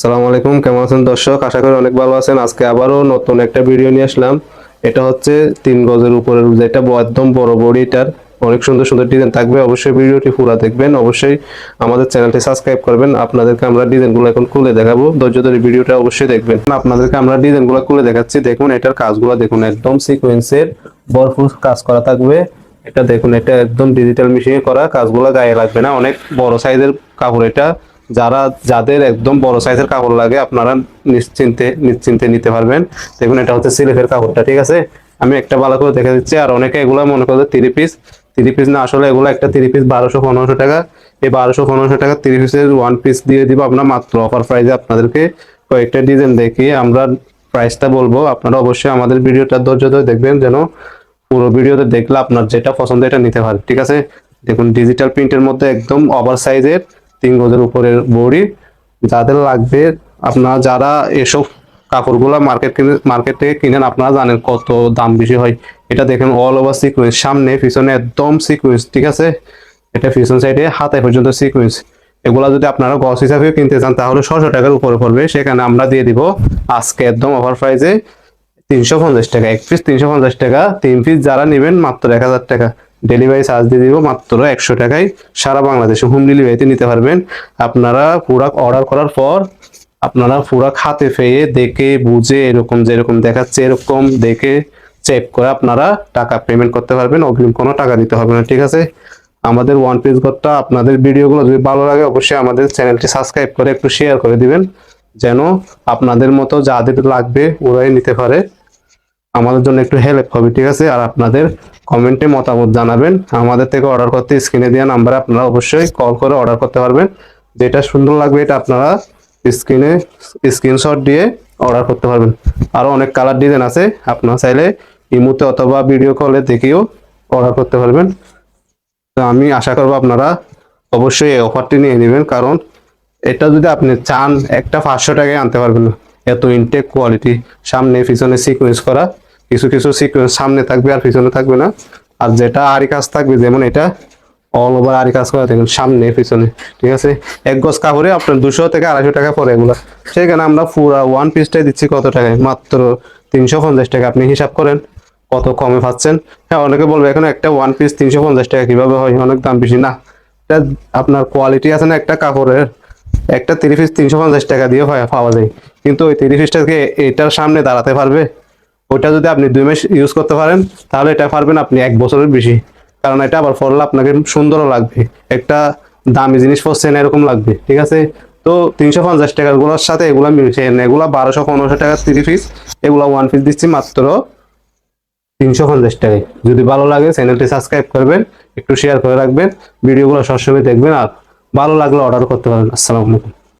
সালাম আলাইকুম, কেমন আছেন দর্শক? আশা করি অনেক ভালো আছেন। আজকে আবারও নতুন একটা ভিডিও নিয়ে আসলাম। এটা হচ্ছে তিন গজের উপরের যেটা একদম বড় বড়ি এটার অনেক সুন্দর সুন্দর ডিজাইন থাকবে। অবশ্যই ভিডিওটি পুরো দেখবেন। অবশ্যই আমাদের চ্যানেলটি সাবস্ক্রাইব করবেন। আপনাদেরকে আমরা ডিজাইনগুলো এখন খুলে দেখাবো। ধৈর্য ধরে ভিডিওটা অবশ্যই দেখবেন। আপনাদেরকে আমরা ডিজাইনগুলো খুলে দেখাচ্ছি। দেখুন, এটার কাজগুলো দেখুন, একদম সিকোয়েন্সের ভরপুর কাজ করা থাকবে। এটা দেখুন, এটা একদম ডিজিটাল মেশিনে করা। কাজগুলো গায়ে লাগবে না। অনেক বড় সাইজের কাপড় এটা। যারা, যাদের একদম বড় সাইজের কাপড় লাগে, আপনারা নিশ্চিন্তে নিশ্চিন্তে নিতে পারবেন। দেখুন, এটা হচ্ছে সিলেফের কাপড়টা, ঠিক আছে? আমি একটা ভালো করে দেখে দিচ্ছি, আর অনেকে এগুলো মনে করে থ্রি পিস থ্রি পিস না, আসলে এগুলো একটা থ্রি পিস বারোশো পনেরোশো টাকা। এই বারোশো পনেরোশো টাকা থ্রি পিসের ওয়ান পিস দিয়ে দিব আপনার মাত্র অফার প্রাইসে আপনাদেরকে কয়েকটা ডিজাইন দেখিয়ে। আমরা প্রাইসটা বলব, আপনারা অবশ্যই আমাদের ভিডিওটা ধৈর্য ধরে দেখবেন, যেন পুরো ভিডিওতে দেখলে আপনার যেটা পছন্দ, এটা নিতে পারেন, ঠিক আছে? দেখুন ডিজিটাল প্রিন্টের মধ্যে একদম ওভার সাইজের তিন গজের উপরের বড়ি যাদের লাগবে, আপনারা যারা এসব কাপড়গুলো মার্কেট কিনে মার্কেট থেকে কিনেন, আপনারা জানেন কত দাম বেশি হয়। এটা দেখেন অল ওভার সিকুয়েন্স সামনে, পিছনে একদম সিকুয়েন্স ঠিক আছে? এটা পিছন সাইডে হাতে পর্যন্ত সিকুয়েন্স এগুলা যদি আপনারা গস হিসাবে কিনতে চান, তাহলে ছশো টাকার উপরে পড়বে। সেখানে আমরা দিয়ে দিব আজকে একদম অফার প্রাইসে তিনশো পঞ্চাশ টাকা, এক পিস তিনশো পঞ্চাশ টাকা, তিন পিস যারা নেবেন মাত্র এক হাজার টাকা। ডেলিভারি চার্জ দিয়ে দিব মাত্র একশো টাকায়। সারা বাংলাদেশে হোম ডেলিভারিতে নিতে পারবেন। আপনারা পুরাক অর্ডার করার পর আপনারা পুরাক হাতে পেয়ে দেখে, বুঝে, এরকম যেরকম দেখাচ্ছে, এরকম দেখে চেক করে আপনারা টাকা পেমেন্ট করতে পারবেন। অগ্রিম কোনো টাকা দিতে হবে না, ঠিক আছে? আমাদের ওয়ান পিস ঘরটা, আপনাদের ভিডিওগুলো যদি ভালো লাগে, অবশ্যই আমাদের চ্যানেলটি সাবস্ক্রাইব করে একটু শেয়ার করে দিবেন। যেন আপনাদের মতো যাদের লাগবে, ওরাই নিতে পারে। আমাদের জন্য একটু হেল্প হবে, ঠিক আছে? আর আপনাদের কমেন্টে মতামত জানাবেন। আমাদের থেকে অর্ডার করতে স্ক্রিনে দেওয়া নাম্বারে আপনারা অবশ্যই কল করে অর্ডার করতে পারবেন। যেটা সুন্দর লাগবে এটা আপনারা স্ক্রিনে স্ক্রিনশট দিয়ে অর্ডার করতে পারবেন। আরও অনেক কালার ডিজাইন আছে। আপনারা চাইলে ইমুতে অথবা ভিডিও কলে দেখেও অর্ডার করতে পারবেন। তো আমি আশা করব আপনারা অবশ্যই এই অফারটি নিয়ে নেবেন। কারণ এটা যদি আপনি চান, একটা পাঁচশো টাকায় আনতে পারবেন না। এত ইনটেক কোয়ালিটি সামনে পিছনে সিকোয়েন্স করা। কিছু কিছু সামনে থাকবে আর পিছনে থাকবে না। আর যেটা আরি কাজ থাকবে, যেমন এটা অল ওভার আরি কাজ করা দেখুন, সামনে, পিছনে, ঠিক আছে? এক গজ কাপড়ে আপনার দুশো থেকে আড়াইশো টাকা পড়ে এগুলো। সেখানে আমরা পুরা ওয়ান পিসটাই দিচ্ছি কত টাকায়? মাত্র তিনশো পঞ্চাশ টাকা। আপনি হিসাব করেন কত কমে পাচ্ছেন। হ্যাঁ অনেকে বলবে, এখন একটা ওয়ান পিস তিনশো পঞ্চাশ টাকা কীভাবে হয়? অনেক দাম বেশি। না, এটা আপনার কোয়ালিটি আছে না একটা কাপড়ের। একটা তিরিশ পিস তিনশো পঞ্চাশ টাকা দিয়ে হয়, পাওয়া যায়। কিন্তু ওই তিরিশ পিসটাকে এটার সামনে দাঁড়াতে পারবে? ওইটা যদি আপনি দুই মাস ইউজ করতে পারেন, তাহলে এটা পারবেন আপনি এক বছরের বেশি। কারণ এটা আবার পরলে আপনাকে সুন্দরও লাগবে। একটা দামি জিনিস পড়ছেন এরকম লাগবে, ঠিক আছে? তো তিনশো পঞ্চাশ টাকারগুলোর সাথে এগুলা মিলছে। এগুলা বারোশো, পনেরোশো টাকা তিরিশ পিস এগুলা ওয়ান পিস দিচ্ছি মাত্র তিনশো পঞ্চাশ টাকায়। যদি ভালো লাগে চ্যানেলটি সাবস্ক্রাইব করবেন, একটু শেয়ার করে রাখবেন, ভিডিওগুলো সবসময় দেখবেন, আর ভালো লাগলে অর্ডার করতে পারেন আসসালামু আলাইকুম।